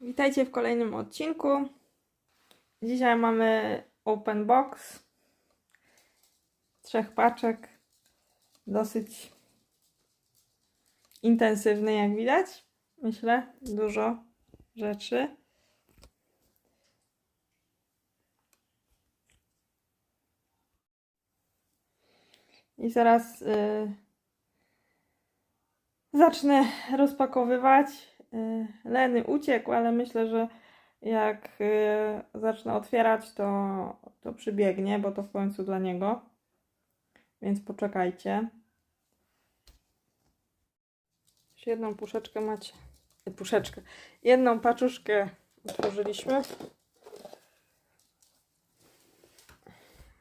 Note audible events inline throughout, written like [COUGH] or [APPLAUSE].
Witajcie w kolejnym odcinku. Dzisiaj mamy open box. Trzech paczek. Dosyć intensywny, jak widać. Myślę, dużo rzeczy. I zaraz y, zacznę rozpakowywać. Y, Leny uciekł, ale myślę, że jak y, zacznę otwierać, to, to przybiegnie, bo to w końcu dla niego. Więc poczekajcie. Już jedną puszeczkę macie. Puszeczkę. Jedną paczuszkę otworzyliśmy.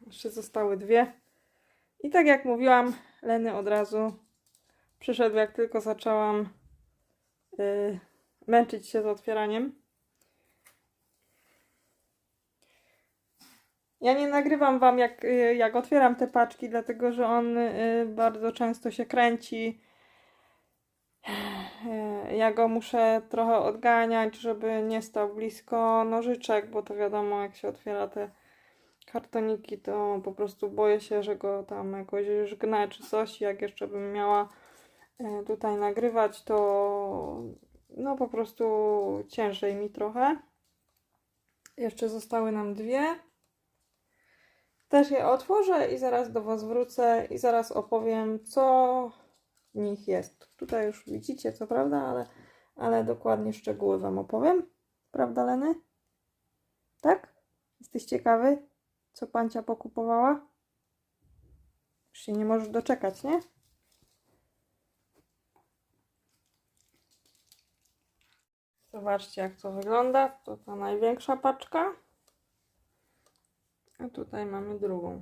Jeszcze zostały dwie. I tak jak mówiłam, Leny od razu przyszedł, jak tylko zaczęłam y, męczyć się z otwieraniem. Ja nie nagrywam wam, jak, y, jak otwieram te paczki, dlatego że on y, bardzo często się kręci. Y, Ja go muszę trochę odganiać, żeby nie stał blisko nożyczek, bo to wiadomo, jak się otwiera te kartoniki, to po prostu boję się, że go tam jakoś żgnę czy coś. Jak jeszcze bym miała tutaj nagrywać, to no po prostu ciężej mi trochę. Jeszcze zostały nam dwie. Też je otworzę i zaraz do Was wrócę i zaraz opowiem, co w nich jest. Tutaj już widzicie, co prawda, ale, ale dokładnie szczegóły Wam opowiem. Prawda, Leny? Tak? Jesteś ciekawy, co pancia pokupowała? Już się nie możesz doczekać, nie? Zobaczcie, jak to wygląda. To ta największa paczka. A tutaj mamy drugą.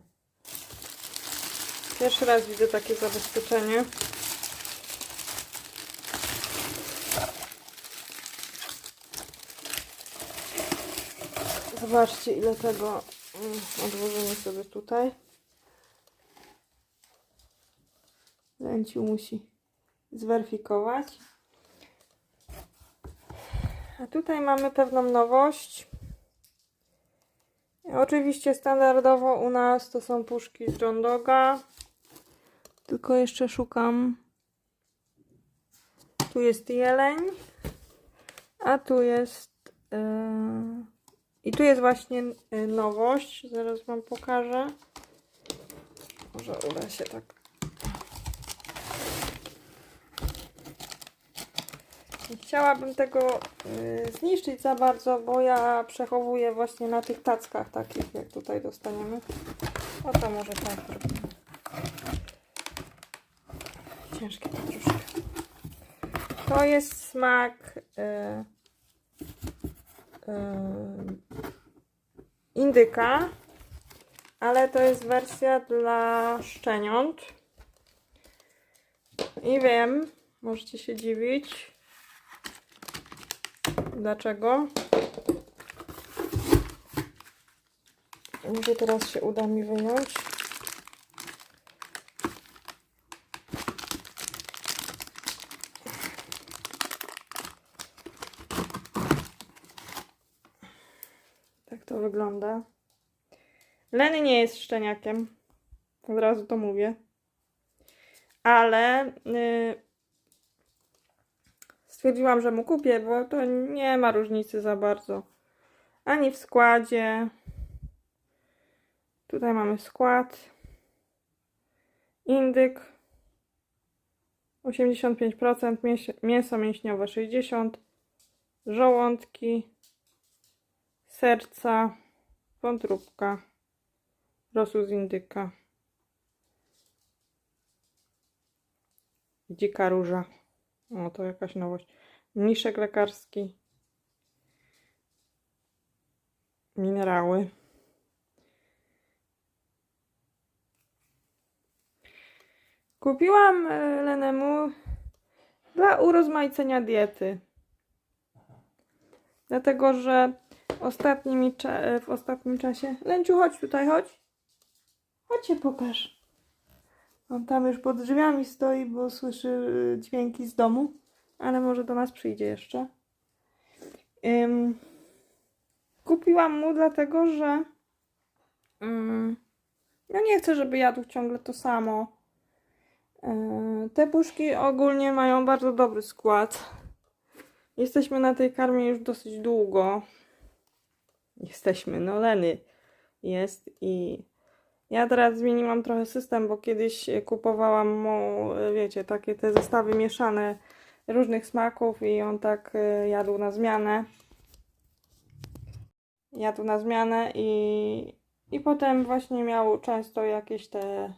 Pierwszy raz widzę takie zabezpieczenie. Zobaczcie, ile tego mm, odłożymy sobie tutaj. Lęciu musi zweryfikować. A tutaj mamy pewną nowość. Oczywiście standardowo u nas to są puszki z John Doga. Tylko jeszcze szukam. Tu jest jeleń. A tu jest. Yy... I tu jest właśnie yy, nowość. Zaraz Wam pokażę. Może uda się tak. Chciałabym tego y, zniszczyć za bardzo, bo ja przechowuję właśnie na tych tackach takich, jak tutaj dostaniemy. O to może tak zrobimy. Ciężkie to troszkę. To jest smak y, y, indyka, ale to jest wersja dla szczeniąt. I wiem, możecie się dziwić, Dlaczego? Może teraz się uda mi wyjąć. Tak to wygląda. Leny nie jest szczeniakiem. Od razu to mówię. Ale yy, stwierdziłam, że mu kupię, bo to nie ma różnicy za bardzo. Ani w składzie. Tutaj mamy skład. Indyk 85%, mięs- mięso mięśniowe 60%, żołądki, serca, wątróbka, rosół z indyka, dzika róża. O, to jakaś nowość. Mniszek lekarski. Minerały. Kupiłam e, Lenemu dla urozmaicenia diety. Dlatego, że ostatnimi e, w ostatnim czasie... Lęciu, chodź tutaj, chodź. Chodź się pokaż. On tam już pod drzwiami stoi, bo słyszy y, dźwięki z domu, ale może do nas przyjdzie jeszcze. Ym, kupiłam mu dlatego, że ym, no nie chcę, żeby jadł ciągle to samo. Yy, te puszki ogólnie mają bardzo dobry skład. Jesteśmy na tej karmie już dosyć długo. Jesteśmy, no Leny jest i ja teraz zmieniłam trochę system, bo kiedyś kupowałam mu, wiecie, takie te zestawy mieszane różnych smaków i on tak y, jadł na zmianę. Jadł na zmianę i, i potem właśnie miał często jakieś te,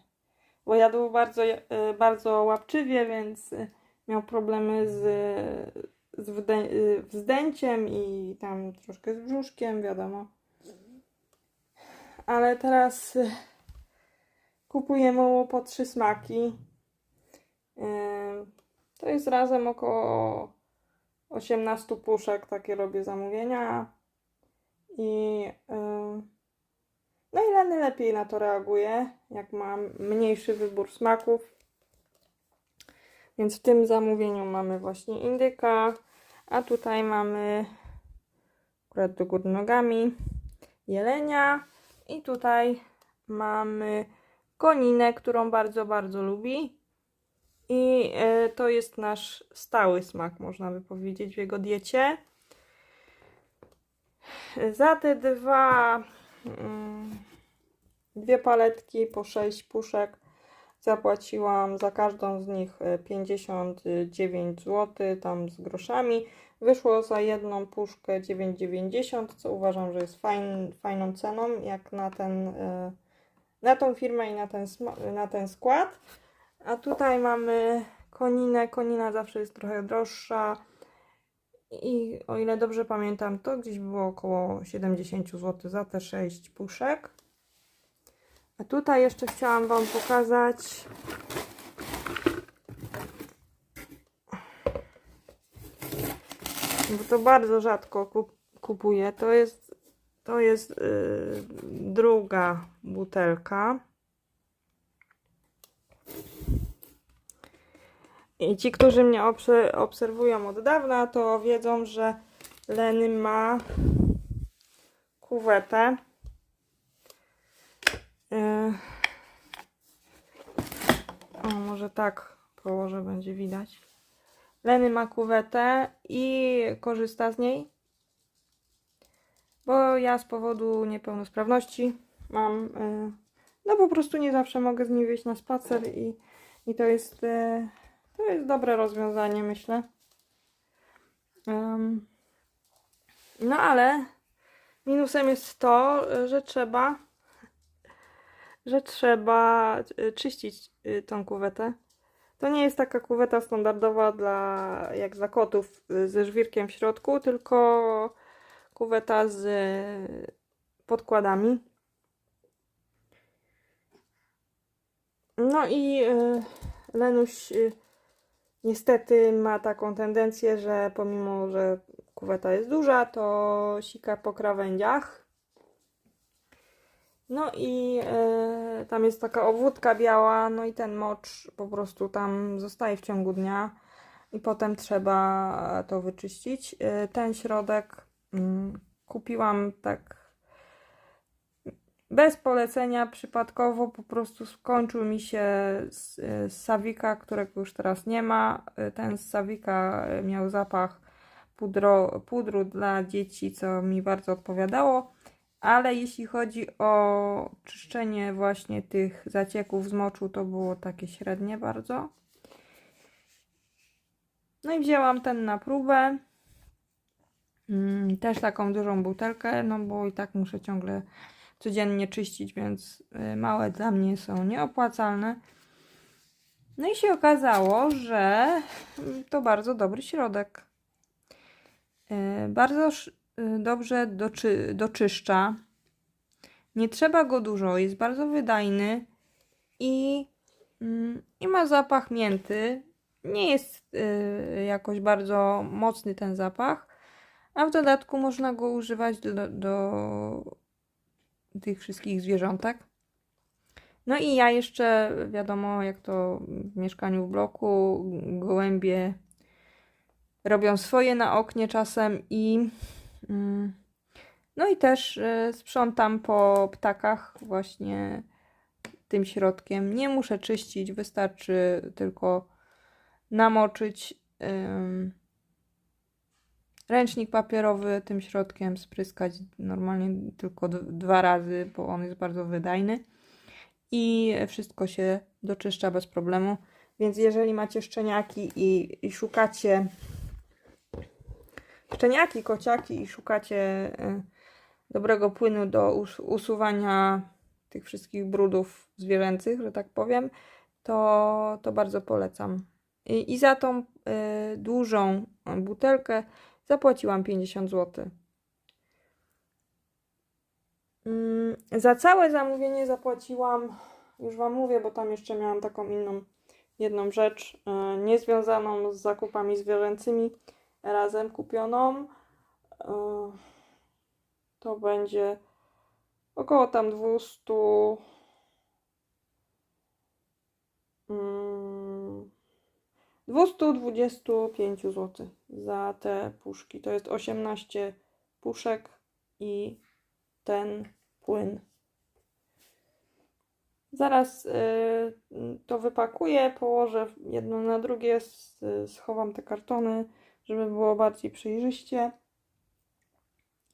bo jadł bardzo, bardzo łapczywie, więc miał problemy z, z wzdęciem i tam troszkę z brzuszkiem, wiadomo. Ale teraz kupujemy po trzy smaki. To jest razem około 18 puszek, takie robię zamówienia. I no i Leny lepiej na to reaguje, jak mam mniejszy wybór smaków. Więc w tym zamówieniu mamy właśnie indyka, a tutaj mamy akurat do góry nogami jelenia i tutaj mamy koninę, którą bardzo, bardzo lubi. I e, to jest nasz stały smak, można by powiedzieć, w jego diecie. Za te dwa, mm, dwie paletki po 6 puszek zapłaciłam za każdą z nich e, 59 zł, tam z groszami. Wyszło za jedną puszkę 9,90, co uważam, że jest fajn, fajną ceną, jak na ten, e, na tą firmę i na ten, na ten skład. A tutaj mamy koninę. Konina zawsze jest trochę droższa. I o ile dobrze pamiętam, to gdzieś było około 70 zł za te 6 puszek. A tutaj jeszcze chciałam Wam pokazać. Bo to bardzo rzadko kup, kupuję. To jest, to jest yy, druga butelka. I ci, którzy mnie obse- obserwują od dawna, to wiedzą, że Leny ma kuwetę. Yy. O, może tak położę, będzie widać. Leny ma kuwetę i korzysta z niej. Bo ja z powodu niepełnosprawności mam. Yy, no po prostu nie zawsze mogę z niej wyjść na spacer i, i to jest. Yy, to jest dobre rozwiązanie, myślę. No ale minusem jest to, że trzeba, że trzeba y, czyścić tą kuwetę. To nie jest taka kuweta standardowa dla jak dla kotów ze żwirkiem w środku, tylko kuweta z y, podkładami. No i y, Lenuś y, niestety ma taką tendencję, że pomimo, że kuweta jest duża, to sika po krawędziach. No i e, tam jest taka obwódka biała, no i ten mocz po prostu tam zostaje w ciągu dnia i potem trzeba to wyczyścić. E, ten środek kupiłam tak bez polecenia, przypadkowo po prostu skończył mi się z, z Savika, którego już teraz nie ma. Ten z Savika miał zapach pudro, pudru dla dzieci, co mi bardzo odpowiadało. Ale jeśli chodzi o czyszczenie właśnie tych zacieków z moczu, to było takie średnie bardzo. No i wzięłam ten na próbę. Mm, Też taką dużą butelkę, no bo i tak muszę ciągle codziennie czyścić, więc y, małe dla mnie są nieopłacalne. No i się okazało, że mm, to bardzo dobry środek. Y, Bardzo y, dobrze doczy, doczyszcza. Nie trzeba go dużo, jest bardzo wydajny i, mm, i ma zapach mięty. Nie jest jakoś bardzo mocny ten zapach, a w dodatku można go używać do, do tych wszystkich zwierzątek. No i ja jeszcze, wiadomo, jak to w mieszkaniu w bloku, gołębie robią swoje na oknie czasem i mm, no i też y, sprzątam po ptakach właśnie tym środkiem. Nie muszę czyścić, wystarczy tylko namoczyć ręcznik papierowy tym środkiem, spryskać normalnie tylko dwa razy, bo on jest bardzo wydajny i wszystko się doczyszcza bez problemu. Więc jeżeli macie szczeniaki i, i szukacie szczeniaki, kociaki i szukacie y, dobrego płynu do us- usuwania tych wszystkich brudów zwierzęcych, że tak powiem, to, to bardzo polecam. I, i za tą y, dużą butelkę zapłaciłam 50 zł. Mm, Za całe zamówienie zapłaciłam, już Wam mówię, bo tam jeszcze miałam taką inną jedną rzecz, y, niezwiązaną z zakupami zwierzęcymi, razem kupioną. Y, To będzie około tam 200 225 zł za te puszki. To jest 18 puszek i ten płyn. Zaraz y, to wypakuję, położę jedno na drugie, schowam te kartony, żeby było bardziej przejrzyście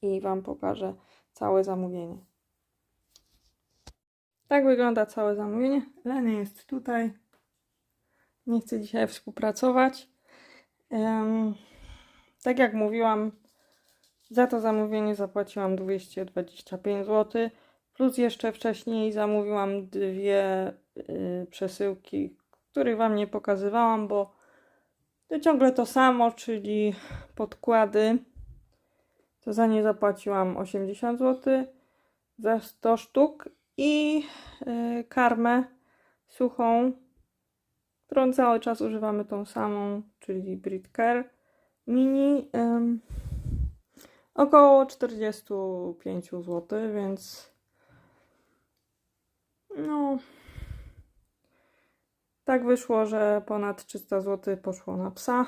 i Wam pokażę całe zamówienie. Tak wygląda całe zamówienie. Leny jest tutaj. Nie chce dzisiaj współpracować. Tak jak mówiłam, za to zamówienie zapłaciłam 225 zł. Plus jeszcze wcześniej zamówiłam dwie y, przesyłki, których Wam nie pokazywałam, bo to ciągle to samo, czyli podkłady. To za nie zapłaciłam 80 zł za 100 sztuk i y, karmę suchą, którą cały czas używamy tą samą, czyli Britcare Mini. ym, około 45 zł, więc no tak wyszło, że ponad 300 zł poszło na psa.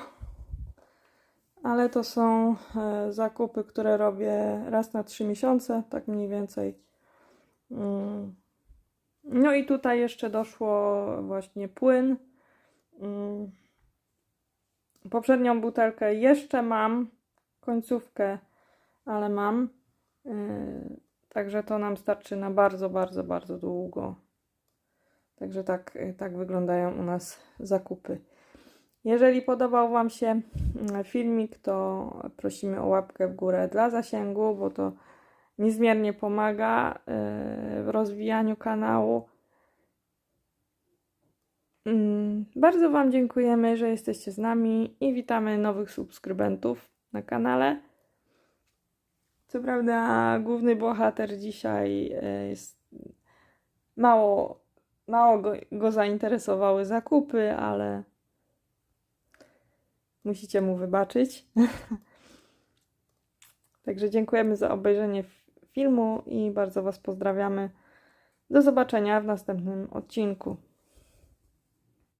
Ale to są e, zakupy, które robię raz na 3 miesiące, tak mniej więcej. Mm. No i tutaj jeszcze doszło właśnie płyn. Mm. Poprzednią butelkę jeszcze mam, końcówkę, ale mam. Yy, Także to nam starczy na bardzo, bardzo, bardzo długo. Także tak, y, tak wyglądają u nas zakupy. Jeżeli podobał Wam się mm, filmik, to prosimy o łapkę w górę dla zasięgu, bo to niezmiernie pomaga y, w rozwijaniu kanału. Mm, Bardzo Wam dziękujemy, że jesteście z nami i witamy nowych subskrybentów na kanale. Co prawda, główny bohater dzisiaj e, jest mało, mało go, go zainteresowały zakupy, ale musicie mu wybaczyć. [LAUGHS] Także dziękujemy za obejrzenie filmu i bardzo Was pozdrawiamy. Do zobaczenia w następnym odcinku.